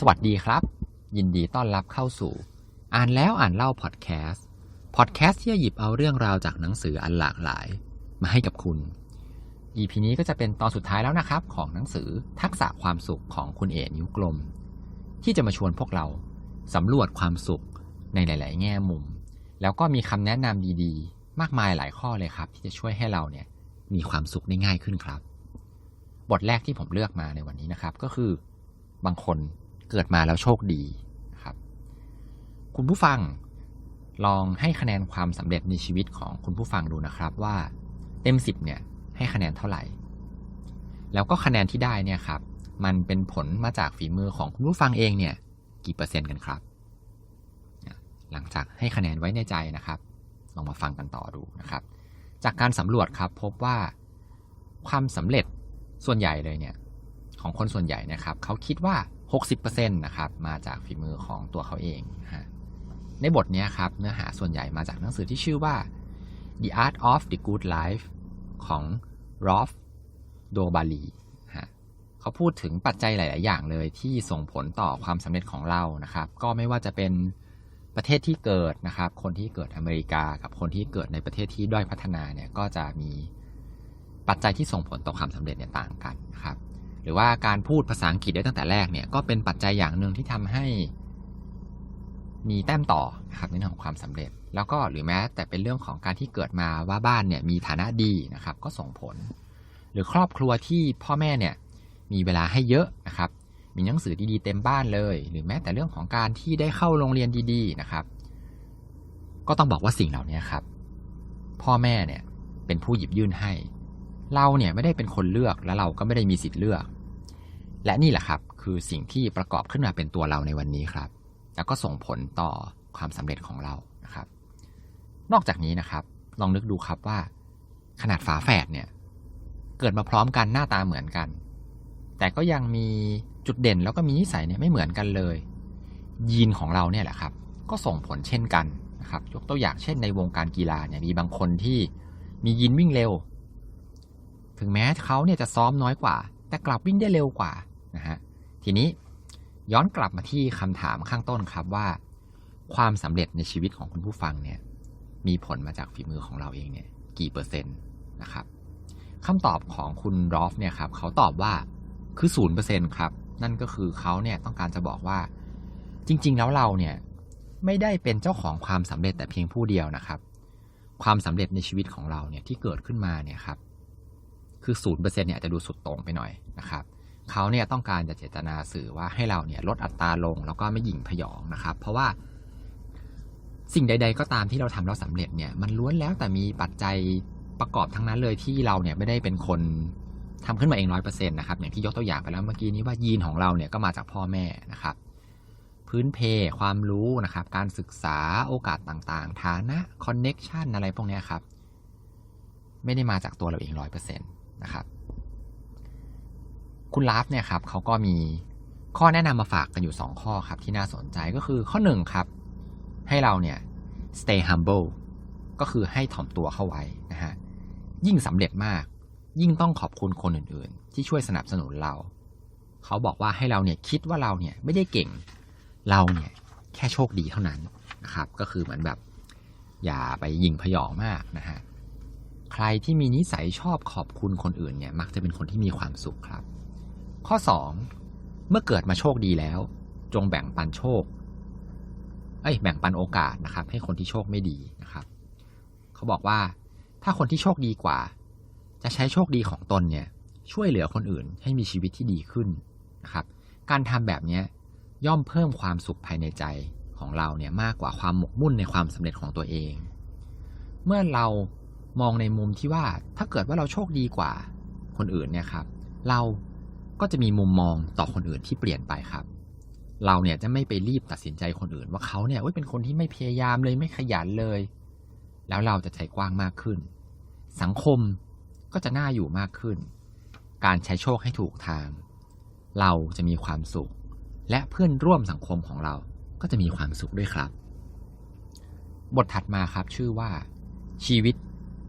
สวัสดีครับ ยินดีต้อนรับเข้าสู่ อ่านแล้วอ่านเล่าพอดแคสต์พอดแคสต์ที่จะหยิบเอาเรื่องราวจากหนังสืออันหลากหลาย มาให้กับคุณ EP นี้ก็จะเป็นตอนสุดท้ายแล้วนะครับ ของหนังสือทักษะความสุขของคุณเอ๋นิ้วกลม ที่จะมาชวนพวกเราสำรวจความสุขในหลาย ๆ แง่มุม แล้วก็มีคำแนะนำดี ๆ มากมายหลายข้อเลยครับ ที่จะช่วยให้เราเนี่ยมีความสุขได้ง่ายขึ้นครับ บทแรกที่ผมเลือกมาในวันนี้นะครับ ก็คือ บางคน เกิดมาแล้วโชคดีครับ คุณผู้ฟังลองให้คะแนนความสำเร็จในชีวิตของคุณผู้ฟังดูนะครับว่าเต็มสิบเนี่ยให้คะแนนเท่าไหร่ แล้วก็คะแนนที่ได้เนี่ยครับ มันเป็นผลมาจากฝีมือของคุณผู้ฟังเองเนี่ย กี่เปอร์เซ็นต์กันครับ หลังจากให้คะแนนไว้ในใจนะครับ ลองมาฟังกันต่อดูนะครับ จากการสำรวจครับพบว่าความสำเร็จส่วนใหญ่เลยเนี่ย ของคนส่วนใหญ่นะครับ เขาคิดว่า 60%นะครับมาจากฝีมือของตัวเขาเองฮะในบทนี้ครับเนื้อหาส่วนใหญ่มาจากหนังสือที่ชื่อว่า The Art of the Good Life ของ Rolf d o b a l i ฮะเขาพูดถึงปัจจัยหลาย ๆ อย่างเลยที่ส่งผลต่อความสำเร็จของเรานะครับ ก็ไม่ว่าจะเป็นประเทศที่เกิดนะครับ คนที่เกิดอเมริกากับคนที่เกิดในประเทศที่ด้อยพัฒนาเนี่ยก็จะมีปัจจัยที่ส่งผลต่อความสำเร็จเนี่ยต่างกันนะครับ หรือว่าการพูดภาษาอังกฤษได้ตั้งแต่แรกเนี่ยก็เป็นปัจจัยอย่างหนึ่งที่ทำให้ มีแต้มต่อครับในเรื่องของความสำเร็จ แล้วก็หรือแม้แต่เป็นเรื่องของการที่เกิดมาว่าบ้านเนี่ยมีฐานะดีนะครับ ก็ส่งผล หรือครอบครัวที่พ่อแม่เนี่ยมีเวลาให้เยอะนะครับ มีหนังสือดีๆเต็มบ้านเลย หรือแม้แต่เรื่องของการที่ได้เข้าโรงเรียนดี ๆนะครับ ก็ต้องบอกว่าสิ่งเหล่านี้ครับ พ่อแม่เนี่ยเป็นผู้หยิบยื่นให้ เราเนี่ยไม่ได้เป็นคนเลือกและเราก็ไม่ได้มีสิทธิ์เลือก และนี่แหละครับ คือสิ่งที่ประกอบขึ้นมาเป็นตัวเราในวันนี้ครับ แล้วก็ส่งผลต่อความสำเร็จของเรานะครับ นอกจากนี้นะครับ ลองนึกดูครับว่า ขนาดฝาแฝดเนี่ย เกิดมาพร้อมกันหน้าตาเหมือนกัน แต่ก็ยังมีจุดเด่นแล้วก็มีนิสัยเนี่ยไม่เหมือนกันเลย ยีนของเราเนี่ยแหละครับ ก็ส่งผลเช่นกันนะครับ ยกตัวอย่างเช่นในวงการกีฬาเนี่ยมีบางคนที่มียีนวิ่งเร็ว ถึงแม้เขาเนี่ยจะซ้อมน้อยกว่า แต่กลับวิ่งได้เร็วกว่า นะฮะทีนี้ย้อนกลับมาที่คำถามข้างต้นครับว่า ความสำเร็จในชีวิตของคุณผู้ฟังเนี่ยมีผลมาจากฝีมือของเราเองเนี่ยกี่เปอร์เซ็นต์นะครับคำตอบของคุณรอฟเนี่ยครับเขาตอบว่าคือศูนย์เปอร์เซ็นครับนั่นก็คือเขาเนี่ยต้องการจะบอกว่า จริง ๆ แล้วเราเนี่ยไม่ได้เป็นเจ้าของความสำเร็จแต่เพียงผู้เดียวนะครับ ความสำเร็จในชีวิตของเราเนี่ยที่เกิดขึ้นมาเนี่ยครับคือศูนย์เปอร์เซ็นเนี่ยอาจจะดูสุดโต่งไปหน่อยนะครับ เขาเนี่ยต้องการจะเจตนาสื่อว่าให้เราเนี่ยลดอัตราลงแล้วก็ไม่หยิ่งพยองนะครับ เพราะว่าสิ่งใด ๆ ก็ตามที่เราทำแล้วสำเร็จเนี่ยมันล้วนแล้วแต่มีปัจจัยประกอบทั้งนั้นเลยที่เราเนี่ยไม่ได้เป็นคนทำขึ้นมาเองร้อยเปอร์เซ็นต์นะครับอย่างที่ยกตัวอย่างไปแล้วเมื่อกี้นี้ว่ายีนของเราเนี่ยก็มาจากพ่อแม่นะครับ พื้นเพความรู้นะครับ การศึกษาโอกาสต่างๆ ฐานะคอนเน็กชันอะไรพวกนี้ครับ ไม่ได้มาจากตัวเราเองร้อยเปอร์เซ็นต์นะครับ คุณลาฟเนี่ยครับเขาก็มีข้อแนะนำมาฝากกันอยู่ 2 ข้อครับ ที่น่าสนใจก็คือข้อ1ครับ ให้เราเนี่ย stay humble ก็คือให้ถ่อมตัวเข้าไว้นะฮะยิ่งสำเร็จมาก ยิ่งต้องขอบคุณคนอื่นๆ ที่ช่วยสนับสนุนเรา เขาบอกว่าให้เราเนี่ยคิดว่าเราเนี่ยไม่ได้เก่งเราเนี่ยแค่โชคดีเท่านั้นนะครับ ก็คือเหมือนแบบอย่าไปยิงพยองมากนะฮะใครที่มีนิสัยชอบขอบคุณคนอื่นเนี่ย มักจะเป็นคนที่มีความสุขครับ ข้อ 2 เมื่อเกิดมาโชคดีแล้ว จงแบ่งปันโชคเอ้ยแบ่งปันโอกาสนะครับ ให้คนที่โชคไม่ดีนะครับ เขาบอกว่าถ้าคนที่โชคดีกว่า จะใช้โชคดีของตนเนี่ย ช่วยเหลือคนอื่นให้มีชีวิตที่ดีขึ้นนะครับ การทำแบบนี้ย่อมเพิ่มความสุขภายในใจของเราเนี่ยมากกว่าความหมกมุ่นในความสำเร็จของตัวเอง เมื่อเรามองในมุมที่ว่าถ้าเกิดว่าเราโชคดีกว่าคนอื่นเนี่ยครับ เรา ก็จะมีมุมมองต่อคนอื่นที่เปลี่ยนไปครับ เราเนี่ยจะไม่ไปรีบตัดสินใจคนอื่น ว่าเขาเนี่ยเป็นคนที่ไม่พยายามเลยไม่ขยันเลย แล้วเราจะใจกว้างมากขึ้น สังคมก็จะน่าอยู่มากขึ้น การใช้โชคให้ถูกทาง เราจะมีความสุข และเพื่อนร่วมสังคมของเราก็จะมีความสุขด้วยครับ บทถัดมาครับชื่อว่า ชีวิต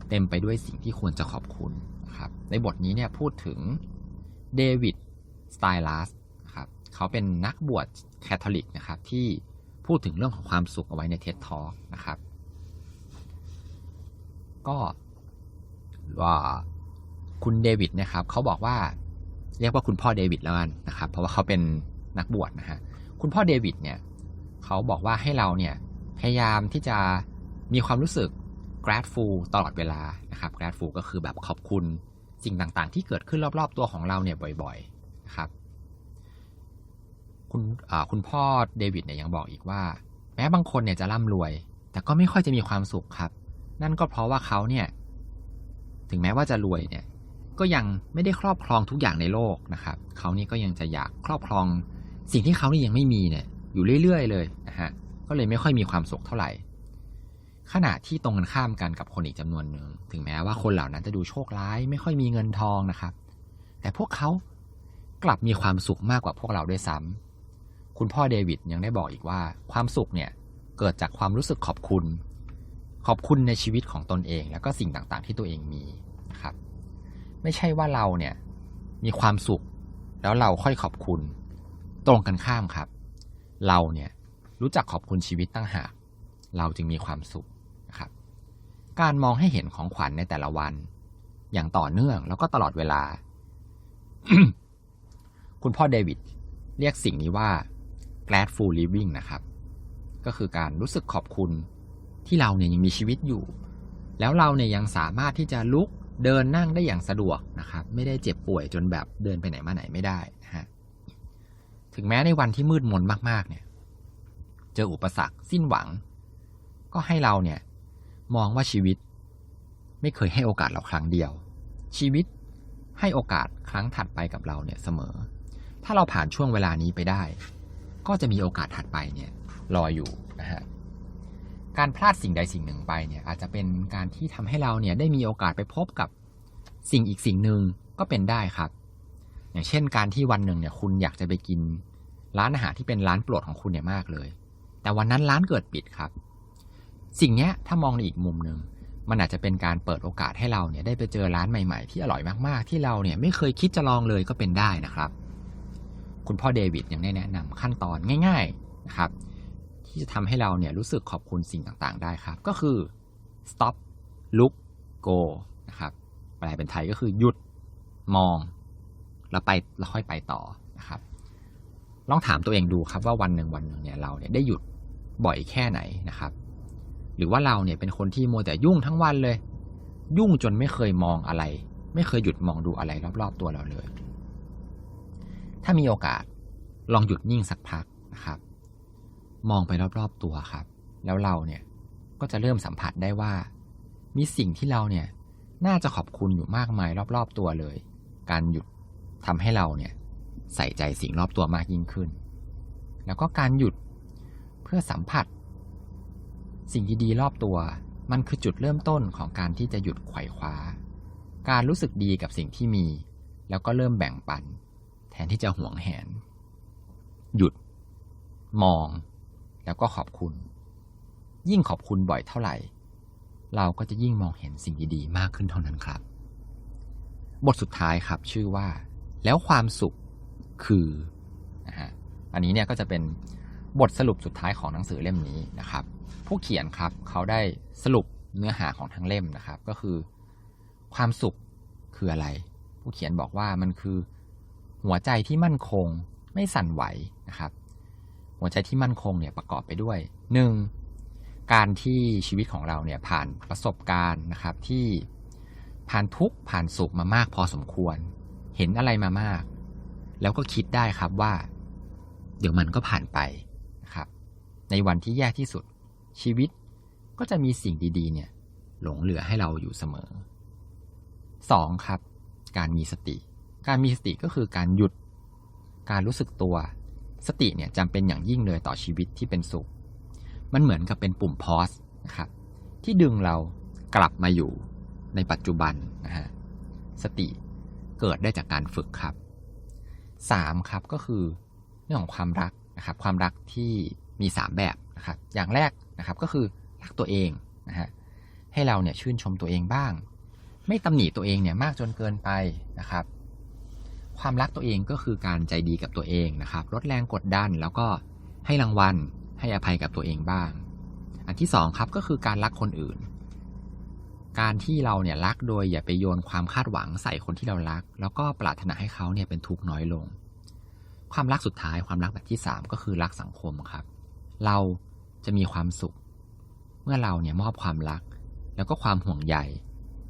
เต็มไปด้วยสิ่งที่ควรจะขอบคุณครับ ในบทนี้เนี่ยพูดถึง เดวิดสไตลัสครับเขาเป็นนักบวชแคทอลิกนะครับที่พูดถึงเรื่องของความสุขเอาไว้ในเท็ดทอนะครับ ก็ว่าคุณเดวิดนะครับเขาบอกว่าเรียกว่าคุณพ่อเดวิดแล้วกันนะครับ เพราะว่าเขาเป็นนักบวชนะฮะคุณพ่อเดวิดเนี่ยเขาบอกว่าให้เราเนี่ยพยายามที่จะมีความรู้สึก grateful ตลอดเวลานะครับ grateful ก็คือแบบขอบคุณ สิ่งต่างๆ ที่เกิดขึ้นรอบๆ ตัวของเราเนี่ยบ่อยๆนะครับ คุณคุณพ่อเดวิดเนี่ยยังบอกอีกว่า แม้บางคนเนี่ยจะร่ำรวย แต่ก็ไม่ค่อยจะมีความสุขครับ นั่นก็เพราะว่าเขาเนี่ย ถึงแม้ว่าจะรวยเนี่ย ก็ยังไม่ได้ครอบครองทุกอย่างในโลกนะครับ เขานี่ก็ยังจะอยากครอบครอง สิ่งที่เขานี่ยังไม่มีเนี่ย อยู่เรื่อยๆ เลยนะฮะก็เลยไม่ค่อยมีความสุขเท่าไหร่ ขณะที่ตรงกันข้ามกันกับคนอีกจำนวนหนึ่งถึงแม้ว่าคนเหล่านั้นจะดูโชคร้าย ไม่ค่อยมีเงินทองนะครับ แต่พวกเขากลับมีความสุขมากกว่าพวกเราด้วยซ้ำคุณพ่อเดวิดยังได้บอกอีกว่า ความสุขเนี่ยเกิดจากความรู้สึกขอบคุณ ขอบคุณในชีวิตของตนเอง แล้วก็สิ่งต่างๆ ที่ตัวเองมีนะครับ ไม่ใช่ว่าเราเนี่ยมีความสุข แล้วเราค่อยขอบคุณ ตรงกันข้ามครับ เราเนี่ยรู้จักขอบคุณชีวิตตั้งหากเราจึงมีความสุข การมองให้เห็นของขวัญในแต่ละวัน อย่างต่อเนื่องแล้วก็ตลอดเวลา คุณพ่อเดวิดเรียกสิ่งนี้ว่า grateful living นะครับ ก็คือการรู้สึกขอบคุณที่เราเนี่ยยังมีชีวิตอยู่ แล้วเราเนี่ยยังสามารถที่จะลุกเดินนั่งได้อย่างสะดวกนะครับ ไม่ได้เจ็บป่วยจนแบบเดินไปไหนมาไหนไม่ได้นะฮะถึงแม้ในวันที่มืดมนมาก ๆ เนี่ย เจออุปสรรคสิ้นหวัง ก็ให้เราเนี่ย มองว่าชีวิต ไม่เคยให้โอกาสเราครั้งเดียว ชีวิตให้โอกาสครั้งถัดไปกับเราเนี่ยเสมอ ถ้าเราผ่านช่วงเวลานี้ไปได้ ก็จะมีโอกาสถัดไปเนี่ยรออยู่นะฮะการพลาดสิ่งใดสิ่งหนึ่งไปเนี่ยอาจจะเป็นการที่ทำให้เราเนี่ยได้มีโอกาสไปพบกับสิ่งอีกสิ่งหนึ่งก็เป็นได้ครับ อย่างเช่นการที่วันหนึ่งเนี่ยคุณอยากจะไปกิน ร้านอาหารที่เป็นร้านโปรดของคุณเนี่ยมากเลย แต่วันนั้นร้านเกิดปิดครับ สิ่งนี้ถ้ามองในอีกมุมหนึ่งมันอาจจะเป็นการเปิดโอกาสให้เราเนี่ยได้ไปเจอร้านใหม่ๆ ที่อร่อยมากๆ ที่เราเนี่ยไม่เคยคิดจะลองเลยก็เป็นได้นะครับ คุณพ่อเดวิดยังได้แนะนำขั้นตอนง่าย ๆนะครับ ที่จะทำให้เราเนี่ยรู้สึกขอบคุณสิ่งต่างๆ ได้ครับ ก็คือ stop look go นะครับแปลเป็นไทยก็คือหยุดมอง แล้วไปแล้วค่อยไปต่อนะครับ ลองถามตัวเองดูครับว่าวันหนึ่งวันหนึ่งเนี่ยเราเนี่ยได้หยุดบ่อยแค่ไหนนะครับ หรือว่าเราเนี่ยเป็นคนที่มัวแต่ยุ่งทั้งวันเลย ยุ่งจนไม่เคยมองอะไร ไม่เคยหยุดมองดูอะไรรอบๆตัวเราเลย ถ้ามีโอกาสลองหยุดนิ่งสักพักนะครับ มองไปรอบๆตัวครับ แล้วเราเนี่ยก็จะเริ่มสัมผัสได้ว่า มีสิ่งที่เราเนี่ยน่าจะขอบคุณอยู่มากมายรอบๆตัวเลย การหยุดทำให้เราเนี่ยใส่ใจสิ่งรอบตัวมากยิ่งขึ้น แล้วก็การหยุดเพื่อสัมผัส สิ่งดีๆรอบตัว มันคือจุดเริ่มต้นของการที่จะหยุดไขว่คว้า การรู้สึกดีกับสิ่งที่มี แล้วก็เริ่มแบ่งปัน แทนที่จะหวงแหน หยุด มอง แล้วก็ขอบคุณ ยิ่งขอบคุณบ่อยเท่าไหร่ เราก็จะยิ่งมองเห็นสิ่งดีๆ มากขึ้นเท่านั้นครับ บทสุดท้ายครับชื่อว่า แล้วความสุขคือนะฮะอันนี้เนี่ยก็จะเป็น บทสรุปสุดท้ายของหนังสือเล่มนี้นะครับ ผู้เขียนครับเขาได้สรุปเนื้อหาของทั้งเล่มนะครับ ก็คือ ความสุขคืออะไร ผู้เขียนบอกว่ามันคือหัวใจที่มั่นคงไม่สั่นไหวนะครับ หัวใจที่มั่นคงเนี่ยประกอบไปด้วยหนึ่งการที่ชีวิตของเราเนี่ยผ่านประสบการณ์นะครับที่ผ่านทุกผ่านสุขมามากพอสมควร เห็นอะไรมามาก แล้วก็คิดได้ครับว่า เดี๋ยวมันก็ผ่านไป ในวันที่แย่ที่สุด ชีวิตก็จะมีสิ่งดีๆ เนี่ย หลงเหลือให้เราอยู่เสมอสองครับ การมีสติ การมีสติก็คือการหยุด การรู้สึกตัว สติเนี่ยจำเป็นอย่างยิ่งเลยต่อชีวิตที่เป็นสุข มันเหมือนกับเป็นปุ่มพอสนะครับ ที่ดึงเรากลับมาอยู่ในปัจจุบันนะฮะ สติเกิดได้จากการฝึกครับสามครับก็คือเรื่องของความรักนะครับ ความรักที่ มีสามแบบนะครับอย่างแรกนะครับก็คือรักตัวเองนะฮะให้เราเนี่ยชื่นชมตัวเองบ้าง ไม่ตำหนิตัวเองเนี่ยมากจนเกินไปนะครับ ความรักตัวเองก็คือการใจดีกับตัวเองนะครับลดแรงกดดันแล้วก็ให้รางวัลให้อภัยกับตัวเองบ้าง อันที่สองครับก็คือการรักคนอื่น การที่เราเนี่ยรักโดยอย่าไปโยนความคาดหวังใส่คนที่เรารัก แล้วก็ปรารถนาให้เขาเนี่ยเป็นทุกข์น้อยลง ความรักสุดท้ายความรักแบบที่สามก็คือรักสังคมครับ เราจะมีความสุข เมื่อเราเนี่ยมอบความรัก แล้วก็ความห่วงใย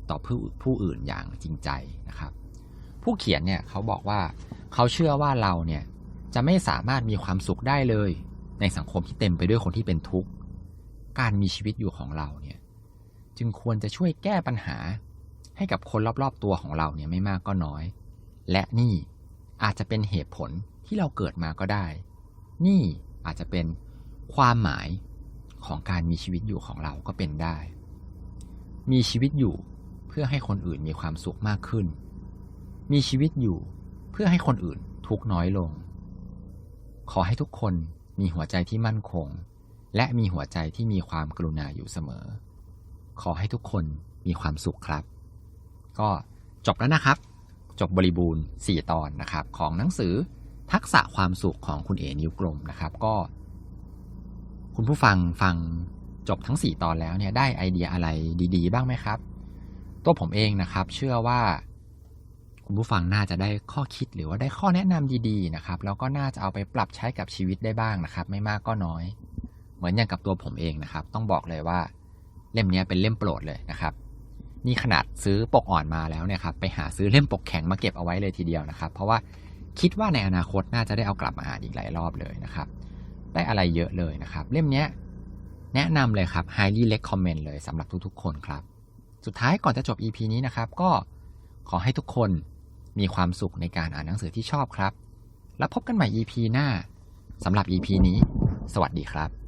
ต่อผู้ผู้อื่นอย่างจริงใจนะครับ ผู้เขียนเนี่ยเขาบอกว่าเขาเชื่อว่าเราเนี่ยจะไม่สามารถมีความสุขได้เลย ในสังคมที่เต็มไปด้วยคนที่เป็นทุกข์ การมีชีวิตอยู่ของเราเนี่ยจึงควรจะช่วยแก้ปัญหาให้กับคนรอบๆตัวของเราเนี่ยไม่มากก็น้อย และนี่อาจจะเป็นเหตุผลที่เราเกิดมาก็ได้ นี่อาจจะเป็น ความหมายของการมีชีวิตอยู่ของเราก็เป็นได้ มีชีวิตอยู่เพื่อให้คนอื่นมีความสุขมากขึ้น มีชีวิตอยู่เพื่อให้คนอื่นทุกน้อยลง ขอให้ทุกคนมีหัวใจที่มั่นคง และมีหัวใจที่มีความกรุณาอยู่เสมอ ขอให้ทุกคนมีความสุขครับ ก็จบแล้วนะครับ จบบริบูรณ์ 4 ตอนนะครับ ของหนังสือทักษะความสุขของคุณเอนิ้วกลมนะครับ ก็ คุณผู้ฟังฟังจบทั้ง 4 ตอนแล้วเนี่ยได้ไอเดียอะไรดี ๆ บ้างไหมครับ ตัวผมเองนะครับ เชื่อว่า คุณผู้ฟังน่าจะได้ข้อคิดหรือว่าได้ข้อแนะนำดีๆนะครับ แล้วก็น่าจะเอาไปปรับใช้กับชีวิตได้บ้างนะครับ ไม่มากก็น้อย เหมือนอย่างกับตัวผมเองนะครับ ต้องบอกเลยว่า เล่มนี้เป็นเล่มโปรดเลยนะครับ นี่ขนาดซื้อปกอ่อนมาแล้วเนี่ยครับไปหาซื้อเล่มปกแข็งมาเก็บเอาไว้เลยทีเดียวนะครับ เพราะว่าคิดว่าในอนาคตน่าจะได้เอากลับมาอ่านอีกหลายรอบเลยนะครับ ได้อะไรเยอะเลยนะครับ เล่มนี้แนะนำเลยครับ highly recommend เลยสำหรับทุกๆ คนครับ สุดท้ายก่อนจะจบ EP นี้นะครับ ก็ขอให้ทุกคนมีความสุขในการอ่านหนังสือที่ชอบครับ แล้วพบกันใหม่ EP หน้าสำหรับ EP นี้ สวัสดีครับ